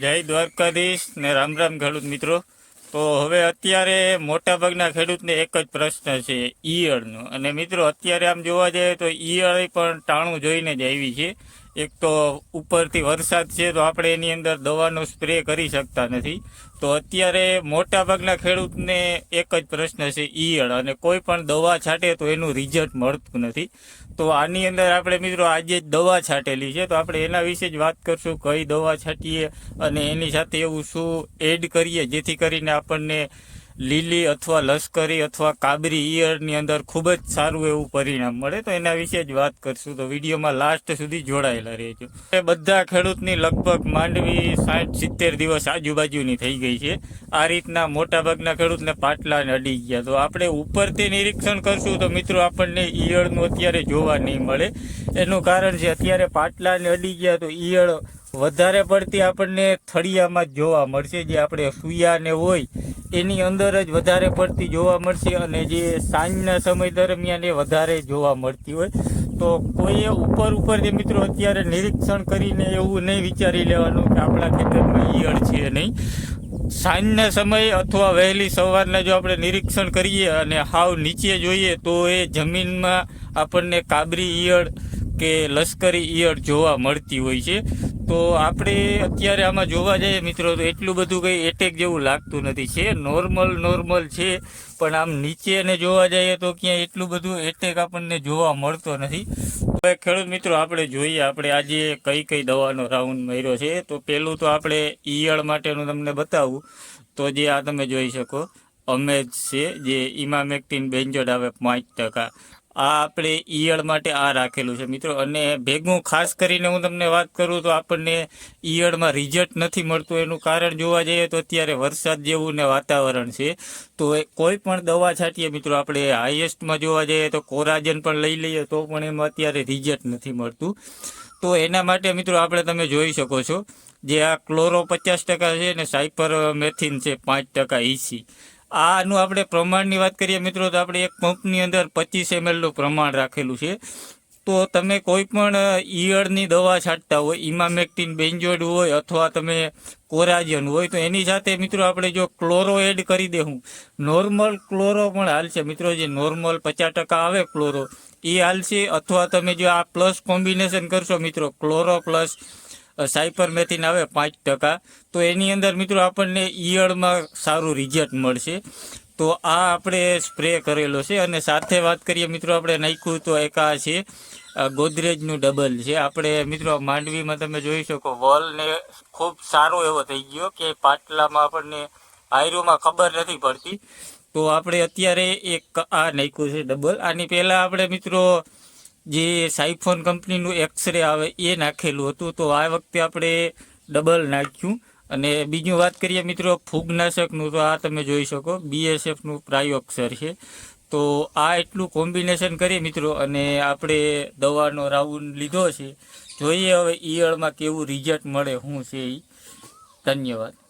જય દ્વારકાધીશ ને રામ રામ ખેડૂત મિત્રો. તો હવે અત્યારે મોટાભાગના ખેડૂતને એક જ પ્રશ્ન છે, ઈયળનો. અને મિત્રો, અત્યારે આમ જોવા જઈએ તો ઈયળ પણ ટાણું જોઈને જ આવી છે. એક તો ઉપરથી વરસાદ છે તો આપણે એની અંદર દવાનો સ્પ્રે કરી શકતા નથી. તો અત્યારે મોટાભાગના ખેડૂતને એક જ પ્રશ્ન છે ઈયળ અને કોઈ પણ દવા છાંટે તો એનું રિઝલ્ટ મળતું નથી. તો આની અંદર આપણે મિત્રો આજે જ દવા છાંટેલી છે તો આપણે એના વિશે જ વાત કરશું કઈ દવા છાંટીએ અને એની સાથે એવું શું એડ કરીએ જેથી કરીને આપણને લીલી અથવા લશ્કરી અથવા કાબરી ઈયળની અંદર ખૂબ જ સારું એવું પરિણામ મળે, તો એના વિશે જ વાત કરશું. તો વિડીયોમાં લાસ્ટ સુધી જોડાયેલા રહેજો. એ બધા ખેડૂતની લગભગ માંડવી સાઠ સિત્તેર દિવસ આજુબાજુની થઈ ગઈ છે. આ રીતના મોટાભાગના ખેડૂતને પાટલાને અડી ગયા. તો આપણે ઉપરથી નિરીક્ષણ કરશું તો મિત્રો આપણને ઈયળનું અત્યારે જોવા નહીં મળે. એનું કારણ છે અત્યારે પાટલાને અડી ગયા તો ઈયળ વધારે પડતી આપણને થળિયામાં જોવા મળશે. જે આપણે સુયાને હોય એની અંદર જ વધારે પડતી જોવા મળશે અને જે સાંજના સમય દરમિયાન એ વધારે જોવા મળતી હોય. તો કોઈએ ઉપર ઉપર જે મિત્રો અત્યારે નિરીક્ષણ કરીને એવું નહીં વિચારી લેવાનું કે આપણા ખેતરમાં ઈયળ છે નહીં. સાંજના સમયે અથવા વહેલી સવારના જો આપણે નિરીક્ષણ કરીએ અને હાવ નીચે જોઈએ તો એ જમીનમાં આપણને કાબરી ઈયળ કે લશ્કરી ઈયળ જોવા મળતી હોય છે. તો આપણે અત્યારે આમાં જોવા જઈએ મિત્રો, તો એટલું બધું કંઈ એટેક જેવું લાગતું નથી. છે નોર્મલ નોર્મલ છે, પણ આમ નીચે ને જોવા જઈએ તો ક્યાંય એટલું બધું એટેક આપણને જોવા મળતો નથી. હવે ખેડૂત મિત્રો, આપણે જોઈએ, આપણે આજે કઈ કઈ દવાનો રાઉન્ડ માર્યો છે. તો પહેલું તો આપણે ઈયળ માટેનું તમને બતાવું. તો જે આ તમે જોઈ શકો, અમેજ છે, જે ઇમામેક્ટિન બેન્જોડ આવે પાંચ ટકા. આ આપણે ઈયળ માટે આ રાખેલું છે. મિત્રો, અને ભેગું ખાસ કરીને હું તમને વાત કરું તો આપણને ઈયળમાં રિઝલ્ટ નથી મળતું. એનું કારણ જોવા જઈએ તો અત્યારે વરસાદ જેવું ને વાતાવરણ છે. તો કોઈ પણ દવા છાંટીએ, મિત્રો, આપણે હાઈએસ્ટમાં જોવા જઈએ તો કોરાજન પણ લઈ લઈએ તો પણ એમાં અત્યારે રિઝલ્ટ નથી મળતું. તો એના માટે, મિત્રો, આપણે તમે જોઈ શકો છો, જે આ ક્લોરો પચાસ ટકા છે ને સાયપર મેથિન છે પાંચ ટકા ઈસી આનું આપણે પ્રમાણની વાત કરીએ મિત્રો, તો આપણે એક પંપની અંદર પચીસ એમએલનું પ્રમાણ રાખેલું છે. તો તમે કોઈ પણ ઈયળની દવા છાંટતા હોય ઇમામેક્ટિન બેન્જોઇડ હોય અથવા તમે કોરાજન હોય, તો એની સાથે મિત્રો આપણે જો ક્લોરો એડ કરી દેવું નોર્મલ ક્લોરો પણ હાલશે મિત્રો, જે નોર્મલ પચાસ ટકા આવે ક્લોરો. એ હાલશે અથવા તમે જો આ પ્લસ કોમ્બિનેશન કરશો મિત્રો, ક્લોરો પ્લસ સાયપર મેથીન આવે પાંચ ટકા. તો એની અંદર મિત્રો આપણને ઈયળમાં સારું રિઝલ્ટ મળશે. તો આ આપણે સ્પ્રે કરેલો છે અને સાથે વાત કરીએ મિત્રો આપણે નાખ્યું તો એક આ છે ગોદરેજનું ડબલ છે. આપણે મિત્રો માંડવીમાં તમે જોઈ શકો વોલને ખૂબ સારો એવો થઈ ગયો કે પાટલામાં આપણને આયરોમાં ખબર નથી પડતી. તો આપણે અત્યારે એક આ નાખ્યું છે ડબલ. આની પહેલાં આપણે મિત્રો જે સાઇફોન કંપનીનું એક્સરે આવે એ નાખેલું હતું. તો આ વખતે આપણે ડબલ નાખ્યું. અને બીજું વાત કરીએ મિત્રો ફૂગનાશકનું, તો આ તમે જોઈ શકો. બીએસએફનું પ્રાયોક્ષર છે. તો આ એટલું કોમ્બિનેશન કરી મિત્રો. અને આપણે દવાનો રાઉન્ડ લીધો છે. જોઈએ હવે ઈયળમાં કેવું રિઝલ્ટ મળે, શું છે એ ધન્યવાદ.